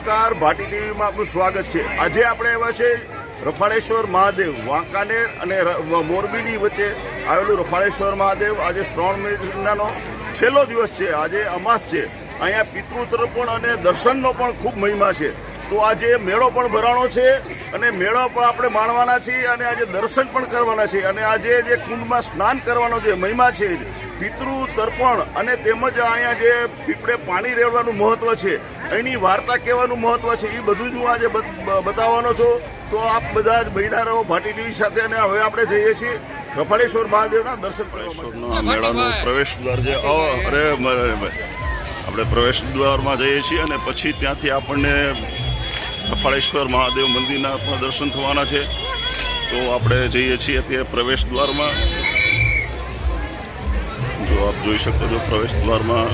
નમસ્કાર, ભાટી ટીવીમાં આપનું સ્વાગત છે. આજે આપણે એવા છે રફાળેશ્વર મહાદેવ, વાંકાનેર અને મોરબીની વચ્ચે આવેલું રફાળેશ્વર મહાદેવ. આજે શ્રાવણ મહિનાનો છેલ્લો દિવસ છે. આજે અમાસ છે. અહીંયા પિતૃ તર્પણ અને દર્શનનો પણ ખૂબ મહિમા છે. તો આજે મેળો પણ ભરાણો છે અને મેળો પણ આપણે માણવાના છીએ અને આજે દર્શન પણ કરવાના છે અને આજે જે કુંડમાં સ્નાન કરવાનો જે મહિમા છે પિતૃ તર્પણ અને તેમજ અહીંયા જે પીપળે પાણી રેડવાનું મહત્વ છે એની વાર્તા કહેવાનું મહત્વ છે એ બધું જ હું આજે બ- બતાવવાનો છું. તો આપ બધા જ બહેના રહો ભાટી ટીવી સાથે અને હવે આપણે જઈએ છીએ કપાળેશ્વર મહાદેવના દર્શન કરવા માટે. મેળાનો પ્રવેશ દ્વાર જે અરે આપણે પ્રવેશ દ્વારમાં જઈએ છીએ અને પછી ત્યાંથી આપણને કપાળેશ્વર મહાદેવ મંદિરના પણ દર્શન થવાના છે. તો આપણે જઈએ છીએ તે પ્રવેશ દ્વારમાં. જો આપ જોઈ શકો છો પ્રવેશ દ્વારમાં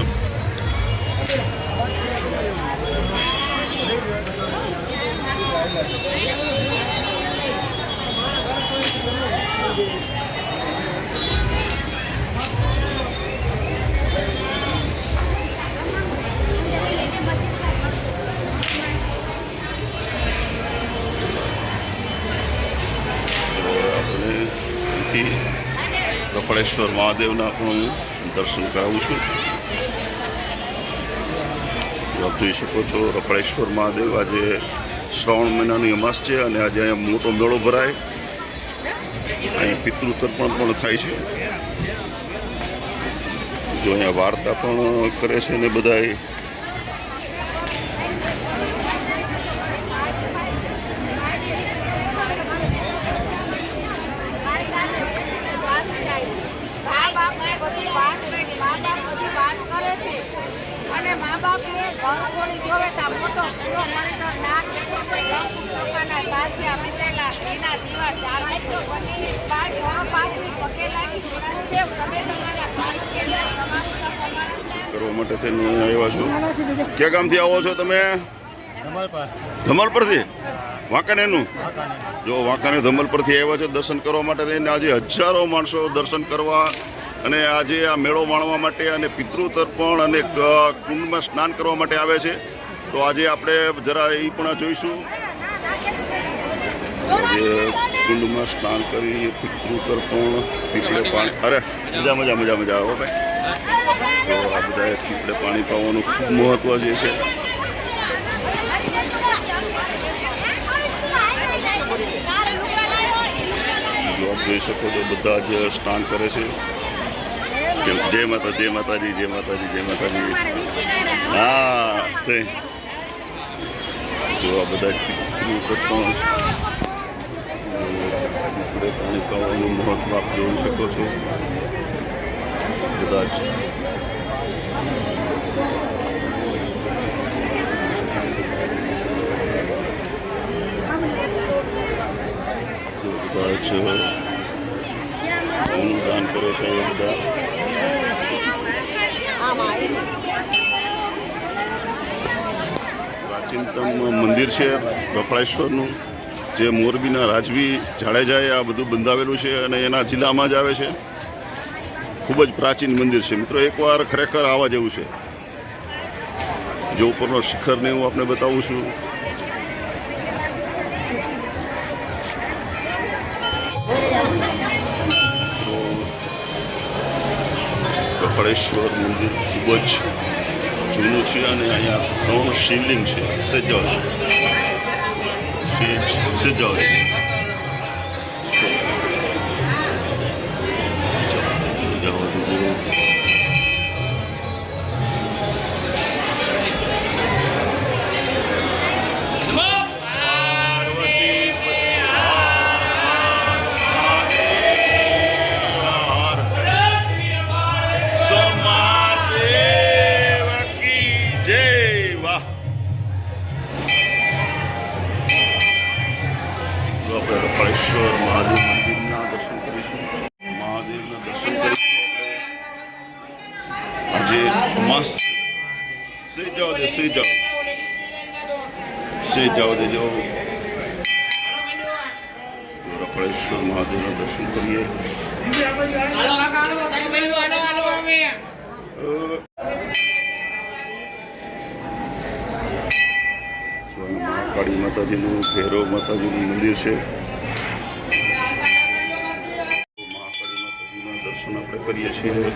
આપણે અહીંથી કપળેશ્વર મહાદેવના પણ હું દર્શન કરાવું છું. આપ જોઈ શકો છો રપળેશ્વર મહાદેવ આજે શ્રાવણ મહિનાની અમાસ છે અને આજે અહીંયા મોટો મેળો ભરાય. અહીંયા પિતૃતર્પણ પણ થાય છે. જો અહીંયા વાર્તા પણ કરે છે ને બધાય મા બાપને બધી વાત કરી. મા બાપ બધી વાત કરે છે. અને મા બાપને ઘર ખોલી જોવે તો મોટો પૂરો મણીનો નાક ચોખાના સાચિયા વીટેલા ઘીના દીવા ચાલે છે. બાર ઘરો પાછળ પગે લાગી ગુરુદેવ તમે તમારા ભાઈ કેલા તમારું કરવા માટે થઈને આવ્યા છો. ક્યાં ગામથી આવો છો તમે? ધમલ પરથી વાંકાનેરનું જો વાંકાનેર ધમલ પરથી આવ્યા છે દર્શન કરવા માટે થઈને આજે હજારો માણસો દર્શન કરવા અને આજે આ મેળો માણવા માટે અને પિતૃ તર્પણ અને કુંડમાં સ્નાન કરવા માટે આવે છે. તો આજે આપણે જરા એ પણ જોઈશું. કુંડમાં સ્નાન કરી, પિતૃ તર્પણ, પીપળે પાણી, અરે, મજા મજા મજા મજા આવો ભાઈ. તો આ બધા પીપળે પાણી પાવાનું ખૂબ મહત્વ જે છે. જોઈ શકો તો બધા જ સ્નાન કરે છે. જય- માતા જય માતાજી જય માતાજી જય માતાજી. હા જો આ બધા પાણી મહત્વ આપ જોઈ શકો છો. બધા જ. બધા જ. અનુદાન કરે છે બધા. પ્રાચીનતમ મંદિર છે કપળેશ્વરનું જે મોરબીના રાજવી જાડેજાએ આ બધું બંધાવેલું છે અને એના જિલ્લામાં જ આવે છે. ખૂબ જ પ્રાચીન મંદિર છે. મિત્રો, એકવાર ખરેખર આવવા જેવું છે. જે ઉપરનો શિખરને હું આપને બતાવું છું. તો મંદિર ખૂબ જ જૂનું છે અને અહીંયા ત્રણ શિવલિંગ છે. સજાવ સજાવ આપણે મહાકાળી માતાજીનું, ભૈરવ માતાજીનું મંદિર છે. દર્શન આપણે કરીએ છીએ.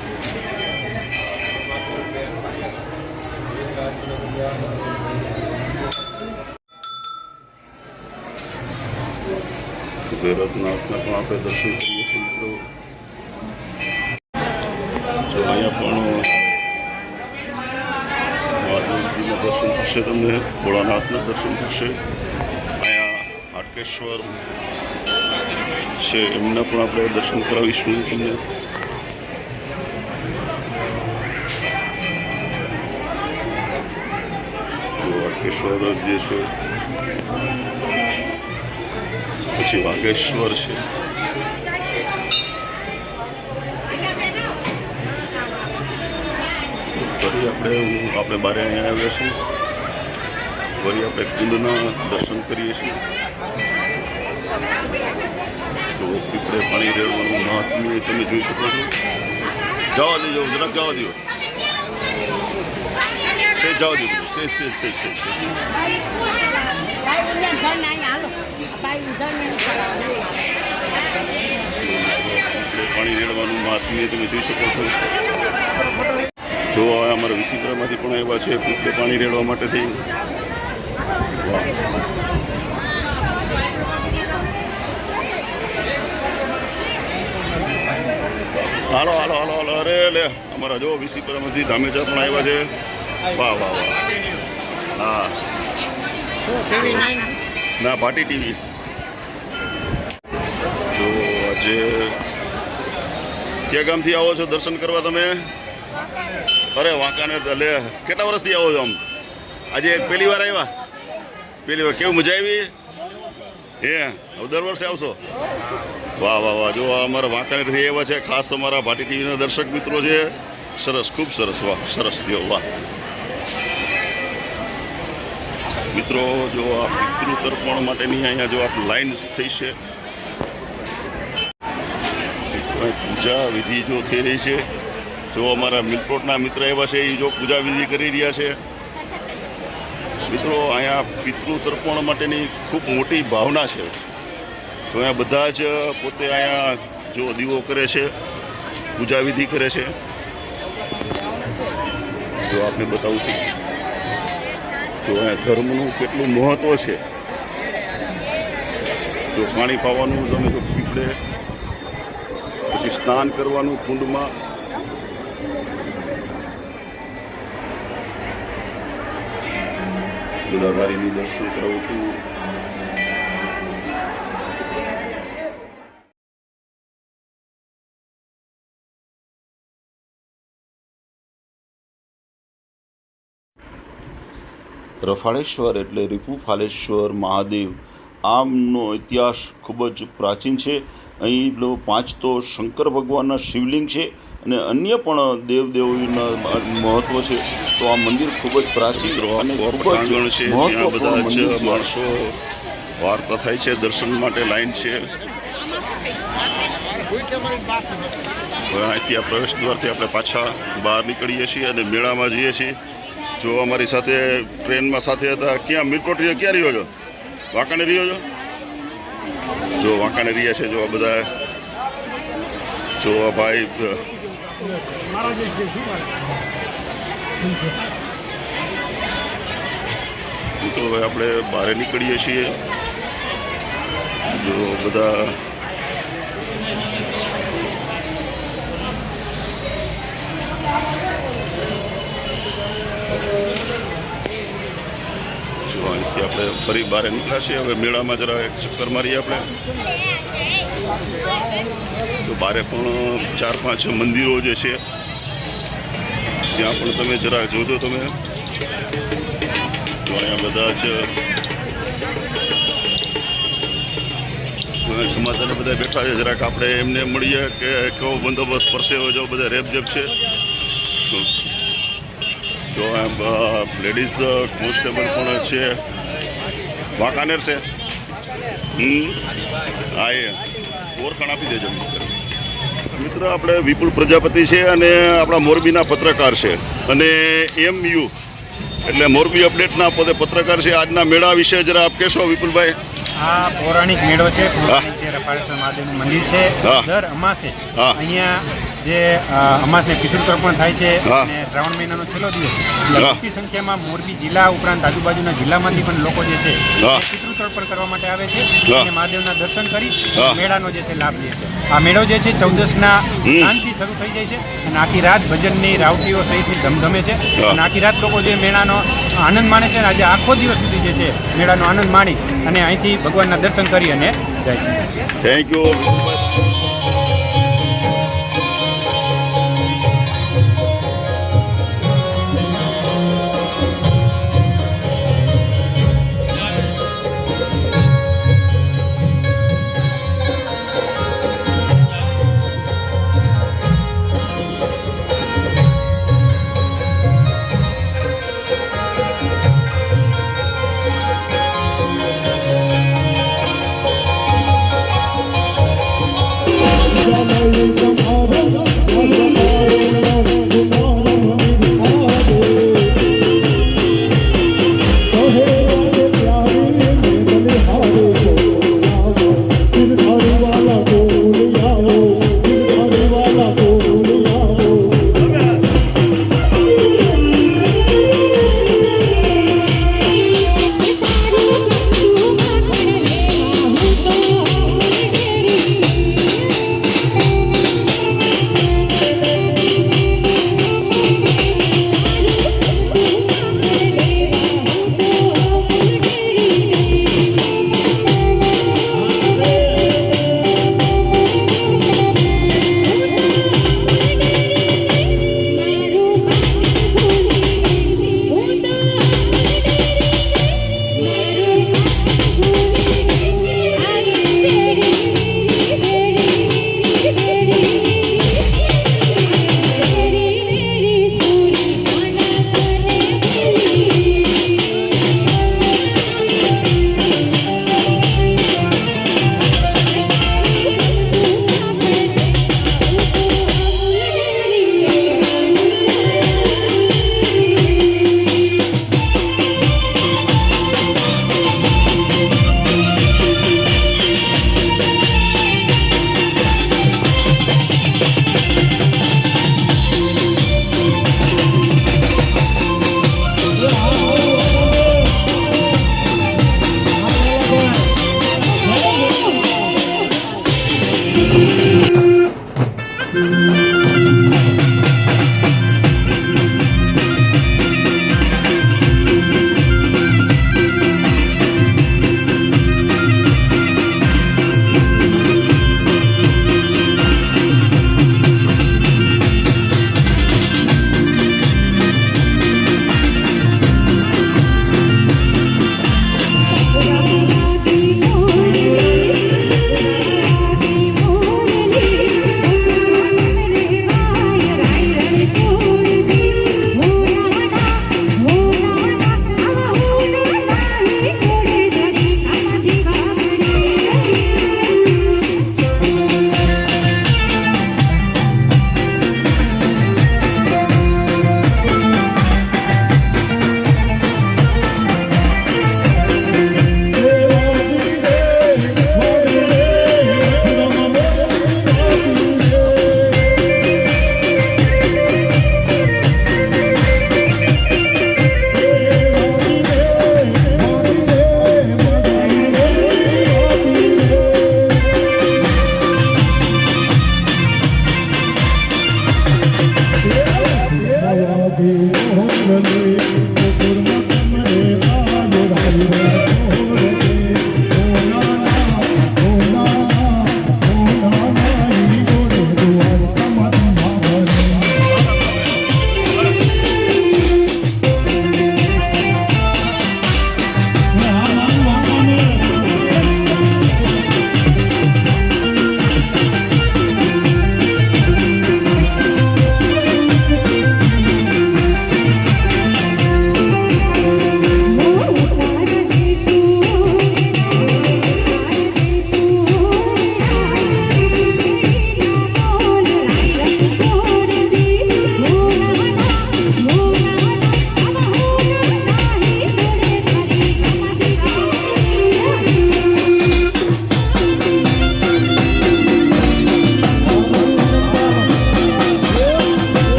ભૈરવનાથના પણ આપણે દર્શન કરીએ છીએ, મિત્રો. અહીંયા પણ દર્શન તમને ભોળાનાથના દર્શન થશે અહીંયા હાટકેશ્વર છે એમના પણ આપણે દર્શન કરાવીશું તમને હાટકેશ્વર જે છે પછી વાઘેશ્વર છે ફરી આપણે આપણે બારે અહીંયા આવ્યા છીએ ફરી આપણે કુંડના દર્શન કરીએ છીએ. તો પીપળે પાણી રેડવાનું મહાત્મ્ય તમે જોઈ શકો છો. જવા દેજો, જરાક જવા દો સે જવા દો સે સે સે સે પાણી રેડવાનું મહાત્મ્ય તમે જોઈ શકો છો. જો અમારા વિસીપરામાંથી પણ એવા છે પીપળે પાણી રેડવા માટે થઈ હાલો હાલો હાલો હાલો. અરે, લે, અમારા જો વિસીપરામાંથી ધામેચા પણ આવ્યા છે. વાહ વાહ વાહ. હા. ના પાટી ટીવી. જો આજે ક્યાં ગામથી આવો છો? દર્શન કરવા તમે? અરે વાંકાને લે, કેટલા વર્ષથી આવો છો આમ? આજે પહેલી વાર આવ્યા? પહેલી વાર કેવું મજા આવી? હે? દર વર્ષે આવશો? વાહ વાહ વાહ. જો આ અમારા વાંકાનેરથી એવા છે, ખાસ અમારા ભાટી ટીવીના દર્શક મિત્રો છે. સરસ, ખૂબ સરસ. વાહ, સરસ. થયો વાહ. મિત્રો, જો આ પિતૃ તર્પણ માટેની અહીંયા જો આપ લાઈન થઈ છે. પૂજા વિધિ જો થઈ રહી છે. જો અમારા મિલકોટના મિત્ર એવા છે, એ જો પૂજા વિધિ કરી રહ્યા છે. મિત્રો, અહીંયા પિતૃ તર્પણ માટેની ખૂબ મોટી ભાવના છે. તો અહીંયા બધા જ પોતે અહીંયા જો દીવો કરે છે, પૂજા વિધિ કરે છે. જો આપને બતાવું છું. જો અહીંયા ધર્મનું કેટલું મહત્વ છે. જો પાણી પાવાનું તમે જો પીપળે, પછી સ્નાન કરવાનું કુંડમાં. દુધાધારીની દર્શન કરાવું છું રફાળેશ્વર એટલે રીપુ ફાલેશ્વર મહાદેવ. આમનો ઇતિહાસ ખૂબ જ પ્રાચીન છે. અહીં પાંચ તો શંકર ભગવાનના શિવલિંગ છે અને અન્ય પણ દેવદેવીના મહત્વ છે. તો આ મંદિર ખૂબ જ પ્રાચીન અને ખૂબ જ મહત્વપૂર્ણ મંદિર છે. માણસો વાર્તા થાય છે દર્શન માટે લાઈન છે. અહીંથી આ પ્રવેશ દ્વારથી આપણે પાછા બહાર નીકળીએ છીએ અને મેળામાં જઈએ છીએ. જો અમારી સાથે ટ્રેનમાં સાથે હતા ક્યાં મીરકોટ રહ્યો ક્યાં રહ્યો છો? વાંકાને રહ્યો છો? જો વાંકાને રહ્યા છે જો આ બધા જો આ ભાઈ તો હવે આપણે બહાર નીકળીએ છીએ. જો બધા જો અહીંથી આપણે ફરી બહાર નીકળ્યા છીએ. હવે મેળામાં જરા એક ચક્કર મારીએ આપણે. તો બારે પણ ચાર પાંચ મંદિરો જે છે ત્યાં પણ તમે જરા જોજો તમે. અહીંયા બધા જ સમાધાને બધા બેઠા છે. જરાક આપણે એમને મળીએ કે કેવો બંદોબસ્ત પરસે હોય જો બધા રેપજેપ છે. તો લેડીઝ કોન્સ્ટેબલ પણ છે. વાંકાનેર છે. હમ? હા, એ. ઓરખાણ આપી દેજો. મિત્ર, આપણે વિપુલ પ્રજાપતિ છે અને આપણા મોરબીના પત્રકાર છે. અને એમ યુ, એટલે મોરબી અપડેટના પોતે પત્રકાર છે. આજના મેળા વિશે જરા આપ કહેશો વિપુલભાઈ? આ પૌરાણિક મેળો છે પૌરાણિક જે રફાળેશ્વર મહાદેવનું મંદિર છે દર અમાસે અહીંયા જે અમાસને પિતૃતર્પણ થાય છે અને શ્રાવણ મહિનાનો છેલ્લો દિવસ. મોટી સંખ્યામાં મોરબી જિલ્લા ઉપરાંત આજુબાજુના જિલ્લામાંથી પણ લોકો જે છે પિતૃતર્પણ કરવા માટે આવે છે અને મહાદેવના દર્શન કરી મેળાનો જે છે લાભ લે છે. આ મેળો જે છે ચૌદસના. સાંજથી શરૂ થઈ જાય છે અને આખી રાત ભજનની રાવટીઓ સહિતની ધમધમે છે. અને આખી રાત લોકો જે મેળાનો આનંદ માણે છે અને આજે આખો દિવસ સુધી જે છે મેળાનો આનંદ માણી અને અહીંથી ભગવાનના દર્શન કરી અને જાય છે. Thank you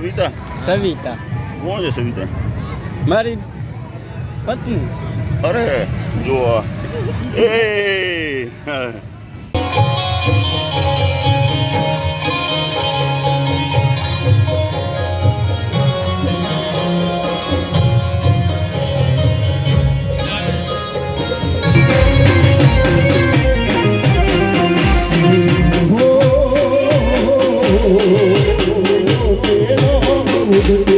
Savita? સવિતા. કોણ છે સવિતા? મારી પત્ની. અરે જો એ! baby.